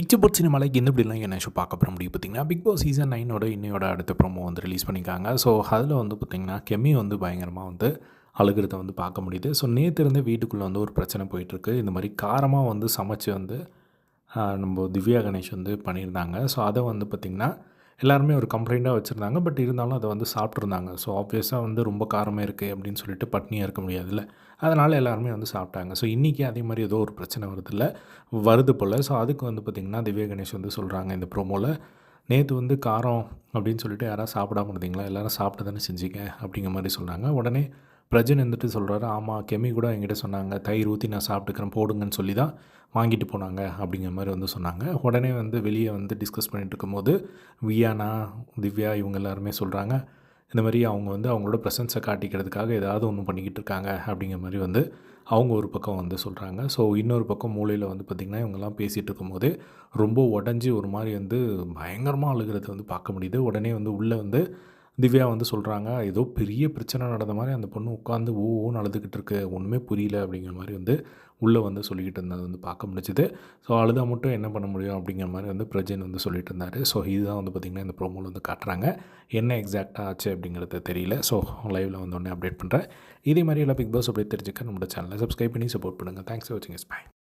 இச்சபோட் சினிமாலைக்கு இந்த இப்படிலாம் என்ன ஷோ பார்க்க போகிற முடியும் பார்த்தீங்கன்னா பிக் பாஸ் சீசன் நைனோட இன்னையோட அடுத்த ப்ரோமோ வந்து ரிலீஸ் பண்ணியிருக்காங்க. ஸோ அதில் வந்து பார்த்திங்கன்னா கெமி வந்து பயங்கரமாக வந்து அழுகிறத வந்து பார்க்க முடியுது. ஸோ நேற்று இருந்த வீட்டுக்குள்ளே வந்து ஒரு பிரச்சனை போயிட்டுருக்கு. இந்த மாதிரி காரமாக வந்து சமைச்சு வந்து நம்ம திவ்யா கணேஷ் வந்து பண்ணியிருந்தாங்க. ஸோ அதை வந்து பார்த்திங்கன்னா எல்லாருமே ஒரு கம்ப்ளைண்ட்டாக வச்சுருந்தாங்க. பட் இருந்தாலும் அதை வந்து சாப்பிட்ருந்தாங்க ஸோ ஆப்வியஸாக வந்து ரொம்ப காரமாக இருக்குது அப்படின்னு சொல்லிட்டு பட்னியாக இருக்க முடியாதுல்ல. அதனால் எல்லாருமே வந்து சாப்பிட்டாங்க. ஸோ இன்றைக்கி அதே மாதிரி ஏதோ ஒரு பிரச்சனை வருதில்ல. வருது போல். ஸோ அதுக்கு வந்து பார்த்திங்கன்னா திவ்ய கணேஷ் வந்து சொல்கிறாங்க இந்த ப்ரோமோவில் நேற்று வந்து காரம் அப்படின்னு சொல்லிட்டு யாராவது சாப்பிடாம இருந்தீங்களா? எல்லோரும் சாப்பிட்டு தானே செஞ்சீங்க? அப்படிங்கிற மாதிரி சொல்கிறாங்க உடனே பிரஜன் இருந்துட்டு சொல்கிறாரு ஆமாம் கெமி கூட என்கிட்ட சொன்னாங்க தயிர் ஊற்றி நான் சாப்பிட்டுக்கிறேன் போடுங்கன்னு சொல்லி தான் வாங்கிட்டு போனாங்க அப்படிங்கிற மாதிரி வந்து சொன்னாங்க. உடனே வந்து வெளியே வந்து டிஸ்கஸ் பண்ணிட்டு இருக்கும்போது வியானா திவ்யா இவங்க எல்லாருமே சொல்கிறாங்க இந்த மாதிரி அவங்க வந்து அவங்களோட ப்ரெசன்ஸை காட்டிக்கிறதுக்காக ஏதாவது ஒன்று பண்ணிக்கிட்டு இருக்காங்க அப்படிங்கிற மாதிரி வந்து அவங்க ஒரு பக்கம் வந்து சொல்கிறாங்க ஸோ இன்னொரு பக்கம் மூலையில் வந்து பார்த்திங்கன்னா இவங்கெல்லாம் பேசிகிட்டு இருக்கும்போது ரொம்ப உடஞ்சி ஒரு மாதிரி வந்து பயங்கரமாக அழுகிறத வந்து பார்க்க முடியுது. உடனே வந்து உள்ளே வந்து திவ்யா வந்து சொல்கிறாங்க ஏதோ பெரிய பிரச்சனை நடந்த மாதிரி அந்த பொண்ணு உட்காந்து ஓ ஓன்னு அழுதுகிட்டு இருக்கு. ஒன்றுமே புரியல. அப்படிங்கிற மாதிரி வந்து உள்ளே வந்து சொல்லிக்கிட்டு இருந்தது வந்து பார்க்க முடிஞ்சுது. ஸோ அழுதா மட்டும் என்ன பண்ண முடியும் அப்படிங்கிற மாதிரி வந்து பிரஜன் வந்து சொல்லிட்டு இருந்தார். ஸோ இதுதான் வந்து பார்த்திங்கன்னா இந்த ப்ரோமோவில் வந்து காட்டுறாங்க. என்ன எக்ஸாக்டாக ஆச்சு அப்படிங்கிறது தெரியல. ஸோ லைவில் வந்து உடனே அப்டேட் பண்ணுறேன் இதே மாதிரி எல்லாம் பிக் பாஸ் அப்படியே தெரிஞ்சுக்க நம்மளோட சேனலை சப்ஸ்கிரைப் பண்ணி சப்போர்ட் பண்ணுங்கள் தேங்க்ஸ் ஃபார் வாட்சிங் இஸ் பை